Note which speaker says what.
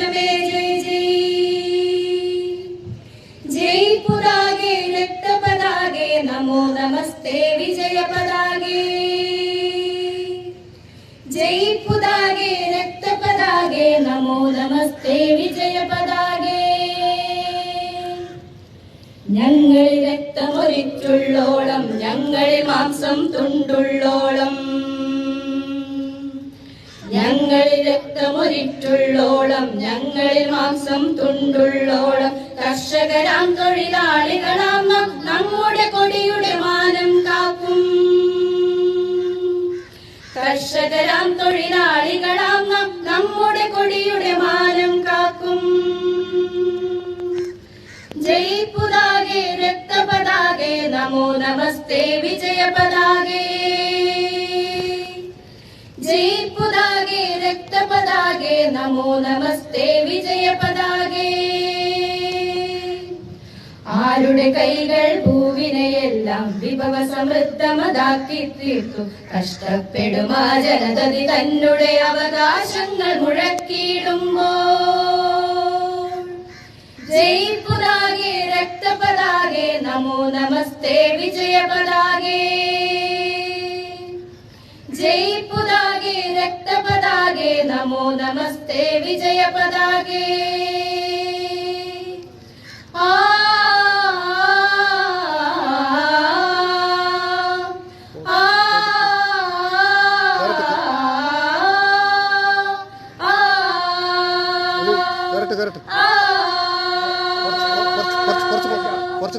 Speaker 1: ധ്വജമേ ജയ് ഞങ്ങളിൽ രക്തമൊരിറ്റുള്ളോളം ഞങ്ങളിൽ മാംസം തുണ്ടുള്ളോളം ഞങ്ങളിൽ രക്തമൊരിറ്റുള്ളോളം ഞങ്ങളിൽ മാംസം തുണ്ടുള്ളോളം കർഷകരാം തൊഴിലാളികളാം നമ്മുടെ കൊടിയുടെ മാനം കാക്കും. കർഷകരാം തൊഴിലാളികളാം നമ്മുടെ കൊടിയുടെ മാനം കാക്കും. ജയ് പുതാകെ രക്തപതാകെ നമോ നമസ്തേ വിജയ പതാകേ പുതാകെ രക്തപതാകെ നമോ നമസ്തേ വിജയ പതാകേ ആരുടെ കൈകൾ ഭൂവിനെയെല്ലാം വിഭവ സമൃദ്ധമതാക്കി തീർത്തു കഷ്ടപ്പെടുമാ ജനതതി തന്നെ അവകാശങ്ങൾ മുഴക്കിയിടുമ്പോൾ ജയ് പുതാകെ രക്തപതാകെ നമോ നമസ്തേ व्यक्तपदागे नमो नमस्ते विजयपदागे కరెక్ట్ కరెక్ట్ ఖర్చు